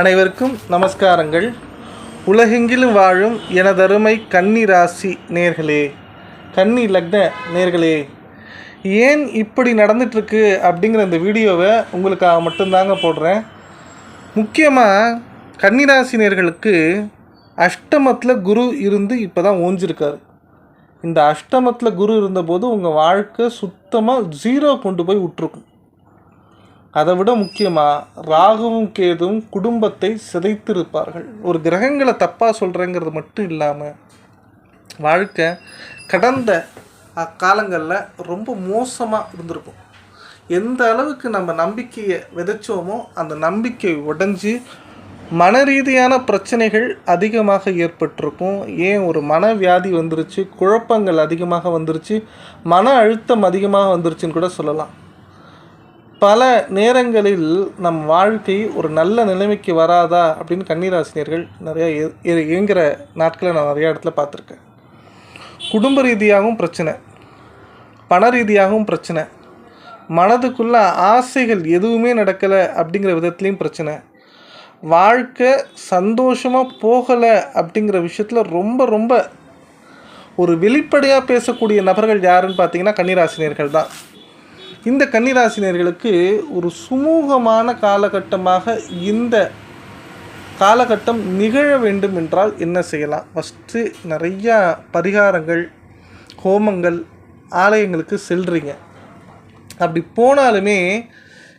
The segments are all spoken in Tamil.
அனைவருக்கும் நமஸ்காரங்கள். உலகெங்கிலும் வாழும் எனதருமை கன்னி ராசி நேர்களே கன்னி லக்ன நேர்களே ஏன் இப்படி நடந்துட்டுருக்கு அப்படிங்கிற இந்த வீடியோவை உங்களுக்காக மட்டும்தாங்க போடுறேன். முக்கியமாக கன்னிராசி நேர்களுக்கு அஷ்டமத்தில் குரு இருந்து இப்போ தான் ஓஞ்சிருக்காரு. இந்த அஷ்டமத்தில் குரு இருந்தபோது உங்கள் வாழ்க்கை சுத்தமாக ஜீரோ கொண்டு போய் விட்டுருக்கும் அதை விட முக்கியமாக ராகுவும் கேதுவும் குடும்பத்தை சிதைத்திருப்பார்கள். ஒரு கிரகங்களை தப்பாக சொல்கிறேங்கிறது மட்டும் இல்லாமல் வாழ்க்கை கடந்த காலங்களில் ரொம்ப மோசமாக இருந்திருக்கும். எந்த அளவுக்கு நம்ம நம்பிக்கையை விதைச்சோமோ அந்த நம்பிக்கை உடைஞ்சு மன ரீதியான பிரச்சனைகள் அதிகமாக ஏற்பட்டிருக்கும். ஏன் ஒரு மனவியாதி வந்துருச்சு குழப்பங்கள் அதிகமாக வந்துருச்சு மன அழுத்தம் அதிகமாக வந்துருச்சுன்னு கூட சொல்லலாம். பல நேரங்களில் நம் வாழ்க்கை ஒரு நல்ல நிலைமைக்கு வராதா அப்படின்னு கன்னிராசினியர்கள் நிறையா இயங்குகிற நாட்களை நான் நிறையா இடத்துல பார்த்துருக்கேன். குடும்ப ரீதியாகவும் பிரச்சனை பண ரீதியாகவும் பிரச்சனை மனதுக்குள்ள ஆசைகள் எதுவுமே நடக்கலை அப்படிங்கிற விதத்துலேயும் பிரச்சனை வாழ்க்கை சந்தோஷமாக போகலை அப்படிங்கிற விஷயத்தில் ரொம்ப ரொம்ப ஒரு வெளிப்படையாக பேசக்கூடிய நபர்கள் யாருன்னு பார்த்தீங்கன்னா கன்னிராசினியர்கள் தான். இந்த கன்னிராசினியர்களுக்கு ஒரு சுமூகமான காலகட்டமாக இந்த காலகட்டம் நிகழ வேண்டும் என்றால் என்ன செய்யலாம்? ஃபஸ்ட்டு நிறையா பரிகாரங்கள் ஹோமங்கள் ஆலயங்களுக்கு செல்றீங்க. அப்படி போனாலுமே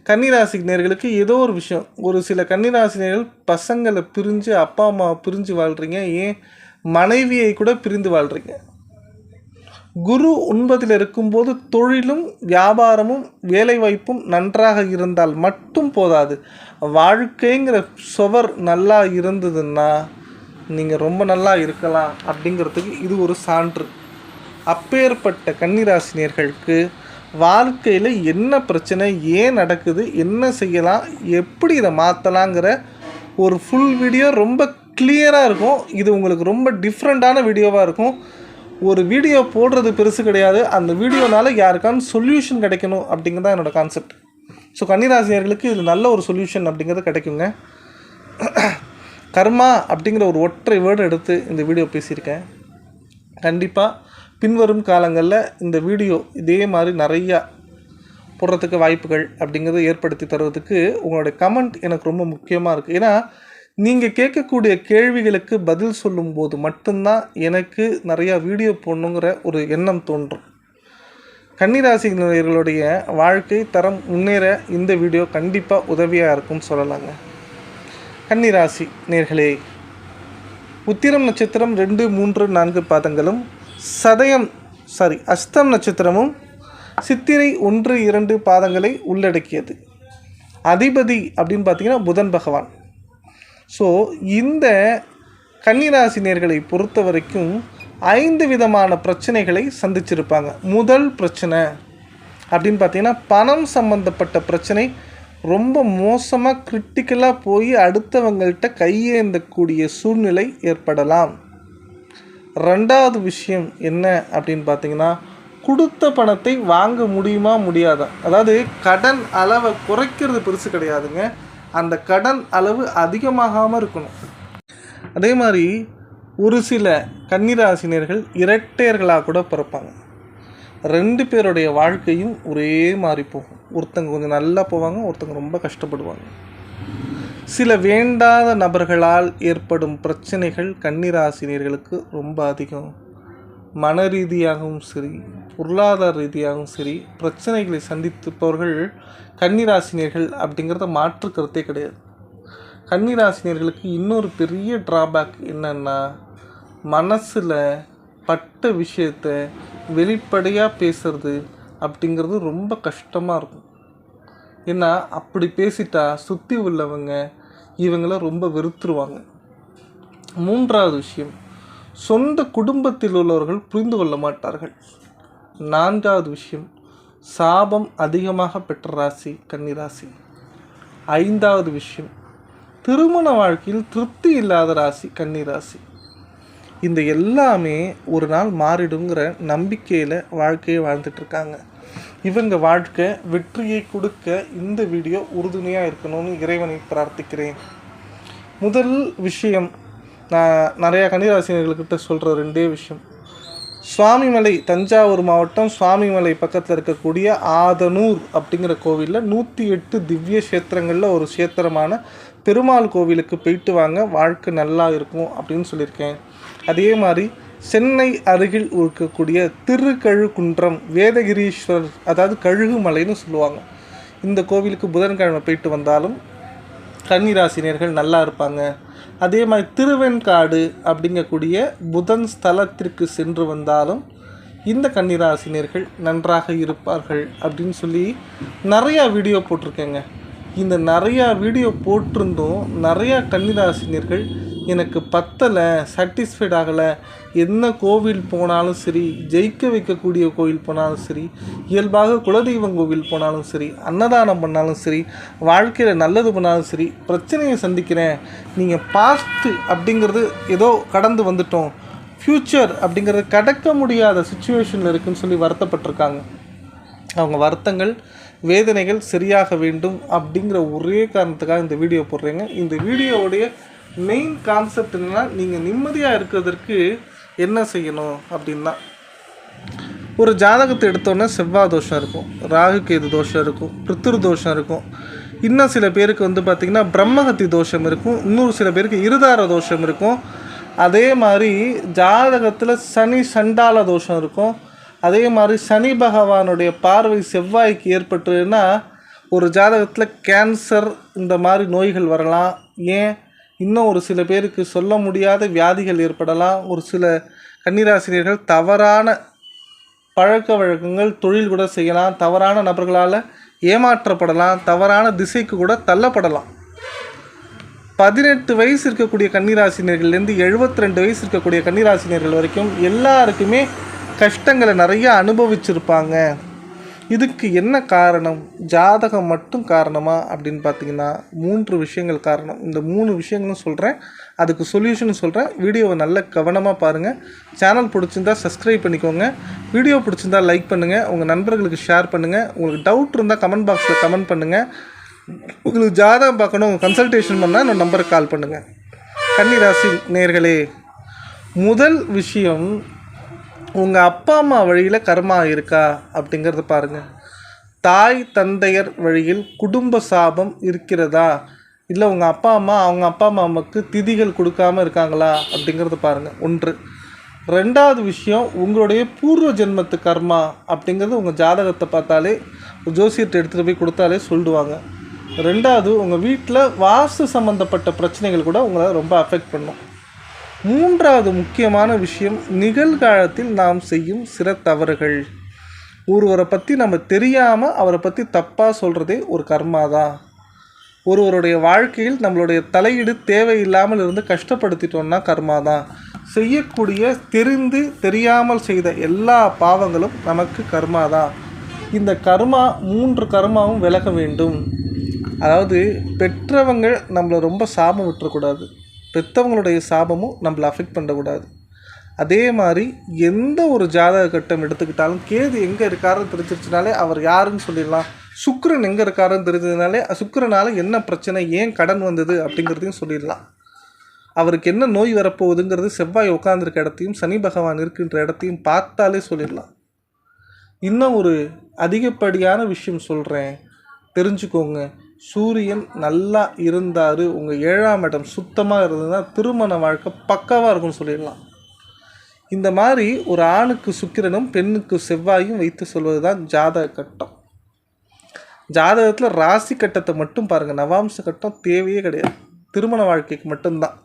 கன்னிராசினியர்களுக்கு ஏதோ ஒரு விஷயம். ஒரு சில கன்னிராசினியர்கள் பசங்களை பிரிஞ்சு அப்பா அம்மாவை பிரிஞ்சு வாழ்கிறீங்க ஏன்? மனைவியை கூட பிரிந்து வாழ்கிறீங்க குரு ஒன்பதில் இருக்கும்போது தொழிலும் வியாபாரமும் வேலைவாய்ப்பும் நன்றாக இருந்தால் மட்டும் போதாது. வாழ்க்கைங்கிற சுவர் நல்லா இருந்ததுன்னா நீங்கள் ரொம்ப நல்லா இருக்கலாம் அப்படிங்கிறதுக்கு இது ஒரு சான்று. அப்பேற்பட்ட கன்னிராசினியர்களுக்கு வாழ்க்கையில் என்ன பிரச்சனை ஏன் நடக்குது என்ன செய்யலாம் எப்படி இதை மாற்றலாங்கிற ஒரு ஃபுல் வீடியோ ரொம்ப கிளியராக இருக்கும். இது உங்களுக்கு ரொம்ப டிஃப்ரெண்ட்டான வீடியோவாக இருக்கும். ஒரு வீடியோ போடுறது பெருசு கிடையாது. அந்த வீடியோனால யாருக்கான சொல்யூஷன் கிடைக்கணும் அப்படிங்கிறது தான் என்னோடய கான்செப்ட் ஸோ கன்னிராசினியர்களுக்கு இது நல்ல ஒரு சொல்யூஷன் அப்படிங்கிறது கிடைக்குங்க. கர்மா அப்படிங்கிற ஒரு ஒற்றை வேர்டு எடுத்து இந்த வீடியோ பேசியிருக்கேன். கண்டிப்பாக பின்வரும் காலங்களில் இந்த வீடியோ இதே மாதிரி நிறையா போடுறதுக்கு வாய்ப்புகள் அப்படிங்கிறத ஏற்படுத்தி தருவதுக்கு உங்களுடைய கமெண்ட் எனக்கு ரொம்ப முக்கியமாக இருக்குது ஏன்னா நீங்கள் கேட்கக்கூடிய கேள்விகளுக்கு பதில் சொல்லும்போது மட்டும்தான் எனக்கு நிறையா வீடியோ போடணுங்கிற ஒரு எண்ணம் தோன்றும். கன்னிராசிகளுடைய வாழ்க்கை தரம் முன்னேற இந்த வீடியோ கண்டிப்பாக உதவியாக இருக்கும்னு சொல்லலாங்க. கன்னிராசி நேர்களே உத்திரம் நட்சத்திரம் ரெண்டு மூன்று நான்கு பாதங்களும் சதயம் சாரி அஸ்தம் நட்சத்திரமும் சித்திரை ஒன்று இரண்டு பாதங்களை உள்ளடக்கியது. அதிபதி அப்படின்னு பார்த்தீங்கன்னா புதன் பகவான். ஸோ இந்த கன்னிராசினியர்களை பொறுத்த வரைக்கும் ஐந்து விதமான பிரச்சனைகளை சந்திச்சிருப்பாங்க. முதல் பிரச்சனை அப்படின்னு பார்த்தீங்கன்னா பணம் சம்பந்தப்பட்ட பிரச்சனை. ரொம்ப மோசமாக கிரிட்டிக்கலாக போய் அடுத்தவங்கள்ட்ட கையேந்தக்கூடிய சூழ்நிலை ஏற்படலாம். ரெண்டாவது விஷயம் என்ன அப்படின்னு பார்த்தீங்கன்னா கொடுத்த பணத்தை வாங்க முடியுமா முடியாதா? அதாவது கடன் அளவை குறைக்கிறது பெருசு கிடையாதுங்க. அந்த கடன் அளவு அதிகமாகாமல் இருக்கணும். அதே மாதிரி ஒரு சில கன்னிராசினியர்கள் இரட்டையர்களாக கூட பிறப்பாங்க. ரெண்டு பேருடைய வாழ்க்கையும் ஒரே மாதிரி போகும். ஒருத்தங்க கொஞ்சம் நல்லா போவாங்க ஒருத்தங்க ரொம்ப கஷ்டப்படுவாங்க. சில வேண்டாத நபர்களால் ஏற்படும் பிரச்சனைகள் கன்னிராசினியர்களுக்கு ரொம்ப அதிகம். மன ரீதியாகவும் சரி பொருளாதார ரீதியாகவும் சரி பிரச்சனைகளை சந்திப்பவர்கள் கன்னிராசினியர்கள் அப்படிங்கிறத மாற்று கருத்தே கிடையாது. கன்னிராசினியர்களுக்கு இன்னொரு பெரிய ட்ராபேக் என்னென்னா மனசில் பட்ட விஷயத்த வெளிப்படையாக பேசுறது அப்படிங்கிறது ரொம்ப கஷ்டமாக இருக்கும். ஏன்னா அப்படி பேசிட்டா சுற்றி உள்ளவங்க இவங்கள ரொம்ப வெறுத்துருவாங்க. மூன்றாவது விஷயம் சொந்த குடும்பத்தில் உள்ளவர்கள் புரிந்து கொள்ள மாட்டார்கள். நான்காவது விஷயம் சாபம் அதிகமாக பெற்ற ராசி கன்னிராசி ஐந்தாவது விஷயம் திருமண வாழ்க்கையில் திருப்தி இல்லாத ராசி கன்னிராசி இந்த எல்லாமே ஒரு நாள் மாறிடுங்கிற நம்பிக்கையில் வாழ்க்கையை வாழ்ந்துட்டுருக்காங்க இவங்க வாழ்க்கை வெற்றியை கொடுக்க இந்த வீடியோ உறுதுணையாக இருக்கணும்னு இறைவனை பிரார்த்திக்கிறேன். முதல் விஷயம் நான் நிறையா கன்னிராசினர்கள்கிட்ட சொல்கிற ரெண்டே விஷயம். சுவாமிமலை தஞ்சாவூர் மாவட்டம் சுவாமிமலை பக்கத்தில் இருக்கக்கூடிய ஆதனூர் அப்படிங்கிற கோவிலில் நூற்றி எட்டு திவ்ய கஷேத்திரங்களில் ஒரு கஷேத்திரமான பெருமாள் கோவிலுக்கு போயிட்டு வாங்க. வாழ்க்கை நல்லா இருக்கும் அப்படின்னு சொல்லியிருக்கேன். அதே மாதிரி சென்னை அருகில் இருக்கக்கூடிய திருக்கழுகுன்றம் வேதகிரீஸ்வரர் அதாவது கழுகுமலைன்னு சொல்லுவாங்க. இந்த கோவிலுக்கு புதன்கிழமை போயிட்டு வந்தாலும் கன்னிராசினியர்கள் நல்லா இருப்பாங்க. அதே மாதிரி திருவெண்காடு அப்படிங்கக்கூடிய புதன் ஸ்தலத்திற்கு சென்று வந்தாலும் இந்த கன்னிராசினியர்கள் நன்றாக இருப்பார்கள் அப்படின்னு சொல்லி நிறையா வீடியோ போட்டிருக்கேங்க. இந்த நிறையா வீடியோ போட்டிருந்தும் நிறையா கன்னிராசினியர்கள் எனக்கு பத்தலை சாட்டிஸ்ஃபைட் ஆகலை. என்ன கோவில் போனாலும் சரி ஜெயிக்க வைக்கக்கூடிய கோவில் போனாலும் சரி இயல்பாக குலதெய்வம் கோவில் போனாலும் சரி அன்னதானம் பண்ணாலும் சரி வாழ்க்கையில் நல்லது பண்ணாலும் சரி பிரச்சனையை சந்திக்கிறேன். நீங்கள் பாஸ்ட்டு அப்படிங்கிறது ஏதோ கடந்து வந்துட்டோம். ஃப்யூச்சர் அப்படிங்கிறது கடக்க முடியாத சுச்சுவேஷனில் இருக்குன்னு சொல்லி வருத்தப்பட்டிருக்காங்க. அவங்க வருத்தங்கள் வேதனைகள் சரியாக வேண்டும் அப்படிங்கிற ஒரே காரணத்துக்காக இந்த வீடியோ போடுறேங்க. இந்த வீடியோவுடைய மெயின் கான்செப்ட் என்னன்னா நீங்கள் நிம்மதியாக இருக்கிறதுக்கு என்ன செய்யணும் அப்படின்னா ஒரு ஜாதகத்தை எடுத்தோன்னே செவ்வாய் தோஷம் இருக்கும் ராகு கேது தோஷம் இருக்கும் பித்ரு தோஷம் இருக்கும். இன்னும் சில பேருக்கு வந்து பார்த்திங்கன்னா பிரம்மகத்தி தோஷம் இருக்கும் இன்னொரு சில பேருக்கு இருதார தோஷம் இருக்கும். அதே மாதிரி ஜாதகத்தில் சனி சண்டால தோஷம் இருக்கும். அதே மாதிரி சனி பகவானுடைய பார்வை செவ்வாய்க்கு ஏற்பட்டுன்னா ஒரு ஜாதகத்தில் கேன்சர் இந்த மாதிரி நோய்கள் வரலாம். ஏன்? இன்னும் ஒரு சில பேருக்கு சொல்ல முடியாத வியாதிகள் ஏற்படலாம். ஒரு சில கன்னிராசினியர்கள் தவறான பழக்க வழக்கங்கள் தொழில் கூட செய்யலாம். தவறான நபர்களால் ஏமாற்றப்படலாம். தவறான திசைக்கு கூட தள்ளப்படலாம். பதினெட்டு வயசு இருக்கக்கூடிய கன்னிராசினியர்கள்லேருந்து எழுபத்தி ரெண்டு வயசு இருக்கக்கூடிய கன்னிராசினியர்கள் வரைக்கும் எல்லாருக்குமே கஷ்டங்களை நிறைய அனுபவிச்சிருப்பாங்க. இதுக்கு என்ன காரணம்? ஜாதகம் மட்டும் காரணமா? அப்படின்னு பார்த்தீங்கன்னா மூன்று விஷயங்கள் காரணம். இந்த மூணு விஷயங்களும் சொல்கிறேன் அதுக்கு சொல்யூஷன் சொல்கிறேன் வீடியோவை நல்ல கவனமாக பாருங்கள் சேனல் பிடிச்சிருந்தா சப்ஸ்கிரைப் பண்ணிக்கோங்க. வீடியோ பிடிச்சிருந்தா லைக் பண்ணுங்கள் உங்கள் நண்பர்களுக்கு ஷேர் பண்ணுங்கள் உங்களுக்கு டவுட் இருந்தால் கமெண்ட் பாக்ஸில் கமெண்ட் பண்ணுங்கள் உங்களுக்கு ஜாதகம் பார்க்கணும் கன்சல்டேஷன் பண்ணால் என்னோட நம்பருக்கு கால் பண்ணுங்கள் கன்னிராசி நேர்களே முதல் விஷயம் உங்கள் அப்பா அம்மா வழியில் கர்மா இருக்கா அப்படிங்கிறத பாருங்கள் தாய் தந்தையர் வழியில் குடும்ப சாபம் இருக்கிறதா? இல்லை உங்கள் அப்பா அம்மா அவங்க அப்பா அம்மாவுக்கு திதிகள் கொடுக்காம இருக்காங்களா அப்படிங்கிறத பாருங்கள் ஒன்று. ரெண்டாவது விஷயம் உங்களுடைய பூர்வ ஜென்மத்து கர்மா அப்படிங்கிறது உங்கள் ஜாதகத்தை பார்த்தாலே ஜோசியத்தை எடுத்துகிட்டு போய் கொடுத்தாலே சொல்லிடுவாங்க ரெண்டாவது உங்கள் வீட்டில் வாஸ்து சம்மந்தப்பட்ட பிரச்சனைகள் கூட உங்களை ரொம்ப அஃபெக்ட் பண்ணும். மூன்றாவது முக்கியமான விஷயம் நிகழ்காலத்தில் நாம் செய்யும் சில தவறுகள். ஒருவரை பற்றி நம்ம தெரியாமல் அவரை பற்றி தப்பாக சொல்கிறதே ஒரு கர்மா தான் ஒருவருடைய வாழ்க்கையில் நம்மளுடைய தலையீடு தேவையில்லாமல் இருந்து கஷ்டப்படுத்திட்டோம்னா கர்மா தான் செய்யக்கூடிய தெரிந்து தெரியாமல் செய்த எல்லா பாவங்களும் நமக்கு கர்மா தான் இந்த கர்மா மூன்று கர்மாவும் விலக வேண்டும். அதாவது பெற்றவங்க நம்மளை ரொம்ப சாபம் விட்டுறக்கூடாது. பெற்றவங்களுடைய சாபமும் நம்மளை அஃபெக்ட் பண்ணக்கூடாது. அதே மாதிரி எந்த ஒரு ஜாதக கட்டம் எடுத்துக்கிட்டாலும் கேது எங்கே இருக்காருன்னு தெரிஞ்சிருச்சுனாலே அவர் யாருன்னு சொல்லிடலாம். சுக்கரன் எங்கே இருக்காருன்னு தெரிஞ்சதுனாலே சுக்கரனால் என்ன பிரச்சனை ஏன் கடன் வந்தது அப்படிங்கிறதையும் சொல்லிடலாம். அவருக்கு என்ன நோய் வரப்போகுதுங்கிறது செவ்வாய் உட்காந்துருக்க இடத்தையும் சனி பகவான் இருக்கின்ற இடத்தையும் பார்த்தாலே சொல்லிடலாம். இன்னும் ஒரு அதிகப்படியான விஷயம் சொல்கிறேன் தெரிஞ்சுக்கோங்க. சூரியன் நல்லா இருந்தார் உங்கள் ஏழாம் இடம் சுத்தமாக இருந்ததுன்னா திருமண வாழ்க்கை பக்காவாக இருக்கும்னு சொல்லிடலாம். இந்த மாதிரி ஒரு ஆணுக்கு சுக்கிரனும் பெண்ணுக்கு செவ்வாயும் வைத்து சொல்வது தான் ஜாதக கட்டம். ஜாதகத்தில் ராசி கட்டத்தை மட்டும் பாருங்கள் நவாம்ச கட்டம் தேவையே கிடையாது. திருமண வாழ்க்கைக்கு மட்டும்தான்.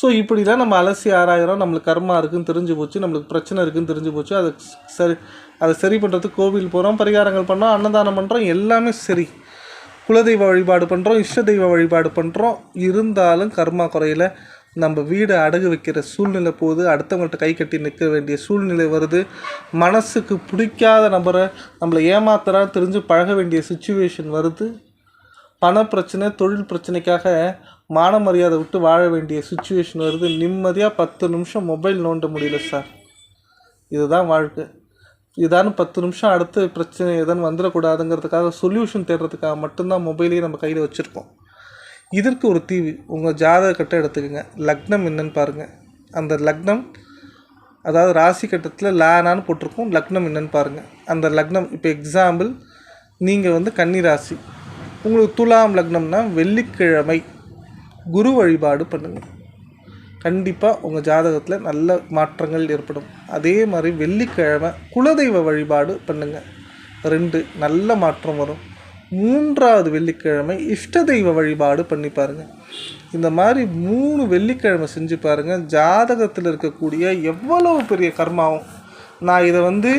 ஸோ இப்படிலாம் நம்ம அலசி ஆராயிரம் நம்மளுக்கு கர்மா இருக்குன்னு தெரிஞ்சு போச்சு. நம்மளுக்கு பிரச்சனை இருக்குதுன்னு தெரிஞ்சு போச்சு. அதை சரி அதை சரி பண்ணுறதுக்கு கோவில் போகிறோம் பரிகாரங்கள் பண்ணோம் அன்னதானம் பண்ணுறோம் எல்லாமே சரி. குலதெய்வ வழிபாடு பண்ணுறோம் இஷ்ட தெய்வ வழிபாடு பண்ணுறோம் இருந்தாலும் கர்மா குறையில். நம்ம வீடை அடகு வைக்கிற சூழ்நிலை போகுது. அடுத்தவங்கள்ட்ட கை கட்டி நிற்க வேண்டிய சூழ்நிலை வருது. மனசுக்கு பிடிக்காத நபரை நம்மளை ஏமாத்துறா தெரிஞ்சு பழக வேண்டிய சுச்சுவேஷன் வருது. பண பிரச்சனை தொழில் பிரச்சனைக்காக மான மரியாதை விட்டு வாழ வேண்டிய சுச்சுவேஷன் வருது. நிம்மதியாக பத்து நிமிஷம் மொபைல் நோண்ட முடியல சார் இதுதான் வாழ்க்கை. இதான்னு பத்து நிமிஷம் அடுத்த பிரச்சனை எதுன்னு வந்துடக்கூடாதுங்கிறதுக்காக சொல்யூஷன் தேடுறதுக்காக மட்டும்தான் மொபைலையும் நம்ம கையில் வச்சுருக்கோம் இதற்கு ஒரு தீவு உங்கள் ஜாதக கட்டம் எடுத்துக்கோங்க. லக்னம் என்னன்னு பாருங்கள் அந்த லக்னம் அதாவது ராசி கட்டத்தில் லேனான்னு போட்டிருக்கோம். லக்னம் என்னன்னு பாருங்கள் அந்த லக்னம் இப்போ எக்ஸாம்பிள் நீங்கள் வந்து கன்னி ராசி. உங்களுக்கு துலாம் லக்னம்னா வெள்ளிக்கிழமை குரு வழிபாடு பண்ணுங்கள் கண்டிப்பாக உங்கள் ஜாதகத்தில் நல்ல மாற்றங்கள் ஏற்படும். அதே மாதிரி வெள்ளிக்கிழமை குலதெய்வ வழிபாடு பண்ணுங்கள் ரெண்டு நல்ல மாற்றம் வரும். மூன்றாவது வெள்ளிக்கிழமை இஷ்ட தெய்வ வழிபாடு பண்ணி பாருங்கள் இந்த மாதிரி மூணு வெள்ளிக்கிழமை செஞ்சு பாருங்கள் ஜாதகத்தில் இருக்கக்கூடிய எவ்வளவு பெரிய கர்மாவும். நான் இதை வந்து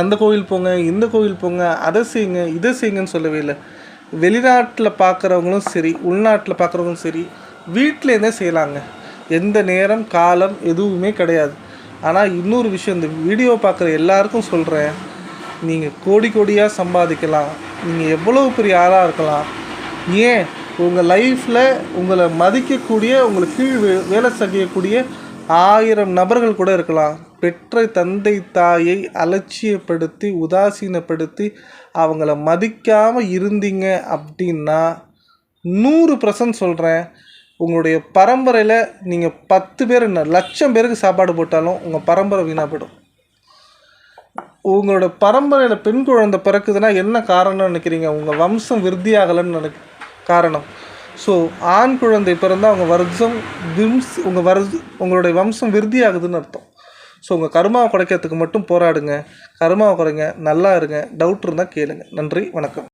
அந்த கோவில் போங்க இந்த கோவில் போங்க அதை செய்யுங்க இதை செய்யுங்கன்னு சொல்லவே இல்லை. வெளிநாட்டில் பார்க்குறவங்களும் சரி உள்நாட்டில் பார்க்குறவங்களும் சரி வீட்டிலேருந்தே செய்யலாங்க? எந்த நேரம் காலம் எதுவுமே கிடையாது. ஆனால் இன்னொரு விஷயம் இந்த வீடியோ பார்க்குற எல்லாருக்கும் சொல்கிறேன் நீங்கள் கோடி கோடியாக சம்பாதிக்கலாம். நீங்கள் எவ்வளோ பெரிய ஆளாக இருக்கலாம். ஏன்? உங்கள் லைஃப்பில் உங்களை மதிக்கக்கூடிய உங்களுக்கு கீழ் வே- வேலை செய்யக்கூடிய ஆயிரம் நபர்கள் கூட இருக்கலாம். பெற்ற தந்தை தாயை அலட்சியப்படுத்தி உதாசீனப்படுத்தி அவங்கள மதிக்காமல் இருந்தீங்க அப்படின்னா நூறு பர்சன்ட் சொல்கிறேன் உங்களுடைய பரம்பரையில் நீங்கள் பத்து பேர் என்ன லட்சம் பேருக்கு சாப்பாடு போட்டாலும் உங்கள் பரம்பரை வீணாக போயிடும். உங்களோட பரம்பரையில் பெண் குழந்தை பிறக்குதுன்னா என்ன காரணம்னு நினைக்கிறீங்க? உங்கள் வம்சம் விருத்தி ஆகலைன்னு நினை காரணம். ஸோ ஆண் குழந்தை பிறந்தால் அவங்க வருஷம் விம்ஸ் உங்கள் வரு உங்களுடைய வம்சம் விருத்தி ஆகுதுன்னு அர்த்தம். ஸோ உங்கள் கருமாவை குறைக்கிறதுக்கு மட்டும் போராடுங்க. கருமாவை குறைங்க. நல்லா இருங்க. டவுட் இருந்தால் கேளுங்க. நன்றி. வணக்கம்.